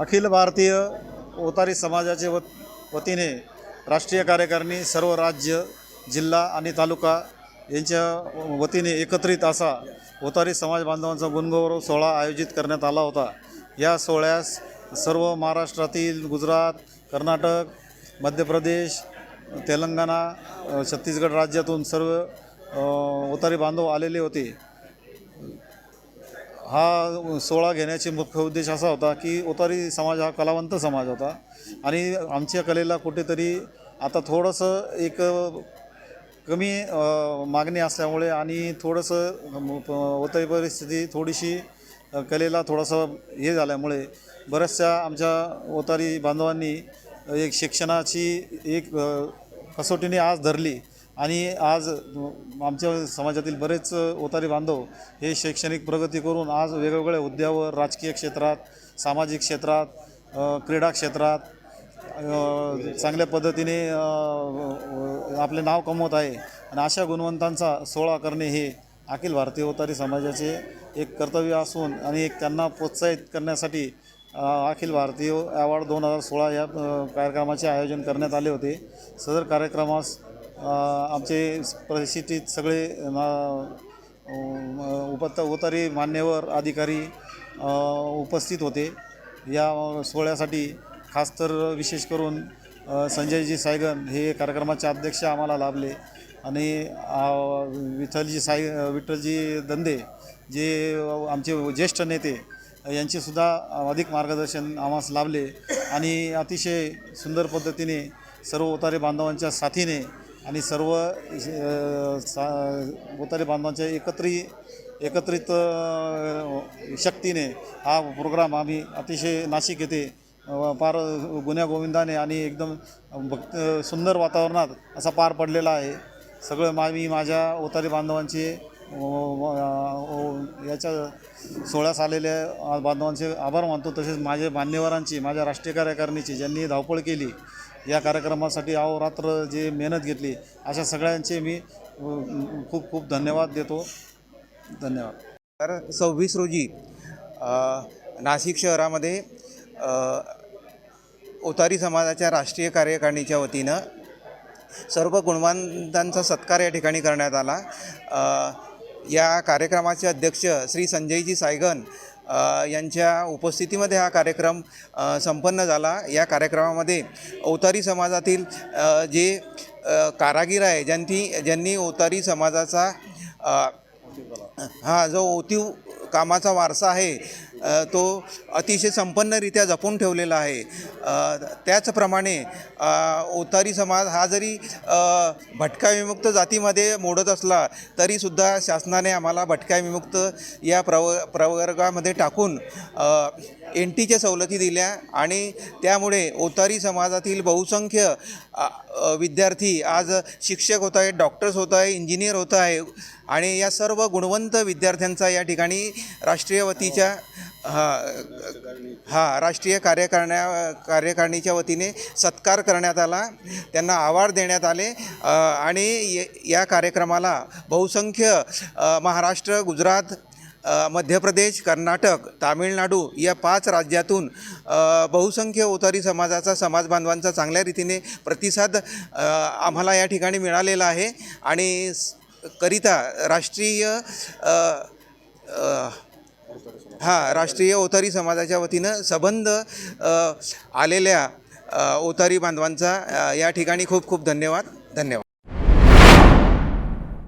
अखिल भारतीय ओतारी समाजाचे वत वतीने राष्ट्रीय कार्यकारिणी सर्व राज्य जिल्हा आणि तालुका यांच्या वतीने एकत्रित असा ओतारी समाज बांधवांचा गुणगौरव सोहळा आयोजित करण्यात आला होता. या सोहळ्यास सर्व महाराष्ट्रातील गुजरात कर्नाटक मध्य प्रदेश तेलंगणा छत्तीसगड राज्यातून सर्व ओतारी बांधव आलेले होते. हा सोहळा घेण्याचे मुख्य उद्देश असा होता की ओतारी समाज हा कलावंत समाज होता. आणि आमच्या कलेला कुठेतरी आता थोडंसं एक कमी मागणी असल्यामुळे आणि थोडंसं ओतारी परिस्थिती थोडीशी कलेला थोडंसं हे झाल्यामुळे बऱ्याचशा आमच्या ओतारी बांधवांनी एक शिक्षणाची एक कसोटीने आज धरली. आणि आज आमच्या समाजातील बरेच ओतारी बांधव हे शैक्षणिक प्रगती करून आज वेगवेगळ्या हुद्द्यावर राजकीय क्षेत्रात सामाजिक क्षेत्रात क्रीडा क्षेत्रात चांगल्या पद्धतीने आपले नाव कमवत आहे. आणि अशा गुणवंतांचा सोहळा करणे हे अखिल भारतीय ओतारी समाजाचे एक कर्तव्य असून आणि एक त्यांना प्रोत्साहित करण्यासाठी अखिल भारतीय अवॉर्ड दोन हजार सोळा या कार्यक्रमाचे आयोजन करण्यात आले होते. सदर कार्यक्रमास आमचे प्रशिक्षित सगळे उपत उतारी मान्यवर अधिकारी उपस्थित होते. या सोहळ्यासाठी खास तर विशेष करून संजयजी सायगन हे कार्यक्रमाचे अध्यक्ष आम्हाला लाभले. आणि विठ्ठलजी साय विठ्ठलजी दंदे जे आमचे ज्येष्ठ नेते यांचेसुद्धा अधिक मार्गदर्शन आम्हास लाभले. आणि अतिशय सुंदर पद्धतीने सर्व उतारे बांधवांच्या साथीने आणि सर्व सा उतारे बांधवांच्या एकत्री एकत्रित शक्तीने हा प्रोग्राम आम्ही अतिशय नाशिक येथे फार पार गुन्ह्या गोविंदाने आणि एकदम भक्त सुंदर वातावरणात असा पार पडलेला आहे. सगळं मा मी माझ्या ओतारी बांधवांचे याच्या सोहळ्यास आलेल्या बांधवांचे आभार मानतो. तसेच माझे मान्यवरांची माझ्या राष्ट्रीय कार्यकारिणीची ज्यांनी धावपळ केली या कार्यक्रमासाठी अहोरात्र जे मेहनत घेतली अशा सगळ्यांचे मी खूप खूप धन्यवाद देतो. धन्यवाद. तर सव्वीस रोजी नाशिक शहरामध्ये ओतारी समाजाच्या राष्ट्रीय कार्यकारिणीच्या वतीनं सर्व गुणवंतांचा सत्कार या ठिकाणी करण्यात आला. या कार्यक्रमाचे अध्यक्ष श्री संजयजी सायगन यांच्या उपस्थितीमध्ये हा कार्यक्रम संपन्न झाला. या कार्यक्रमामध्ये अवतारी समाजातील जे कारागीर आहे ज्यांनी ज्यांनी ओतारी समाजाचा हा जो ओतीव कामाचा वारसा आहे तो अतिशय संपन्नरित्या जपून ठेवलेला आहे. त्याचप्रमाणे ओतारी समाज हा जरी अ, भटका विमुक्त जातीमध्ये मोडत असला तरीसुद्धा शासनाने आम्हाला भटका विमुक्त या प्रव प्रवर्गामध्ये टाकून एन टीच्या सवलती दिल्या आणि त्यामुळे ओतारी समाजातील बहुसंख्य विद्यार्थी आज शिक्षक होत आहे डॉक्टर्स होत आहे इंजिनियर होत आहे आणि या सर्व गुणवंत विद्यार्थ्यांचा या ठिकाणी राष्ट्रीय वतीच्या हा हा राष्ट्रीय कार्यकारिण्या कार्यकारिणीच्या वतीने सत्कार करण्यात आला. त्यांना आवार देण्यात आले. आणि ये- या कार्यक्रमाला बहुसंख्य महाराष्ट्र गुजरात मध्य प्रदेश कर्नाटक तामिळनाडू या पाच राज्यातून बहुसंख्य ओतारी समाजाचा समाज बांधवांचा चांगल्या रीतीने प्रतिसाद आम्हाला या ठिकाणी मिळालेला आहे. आणि करिता राष्ट्रीय हां हा राष्ट्रीय ओतारी समाजाच्या वतीनं संबंध आलेल्या ओतारी बांधवांचा या ठिकाणी खूप खूप धन्यवाद. धन्यवाद.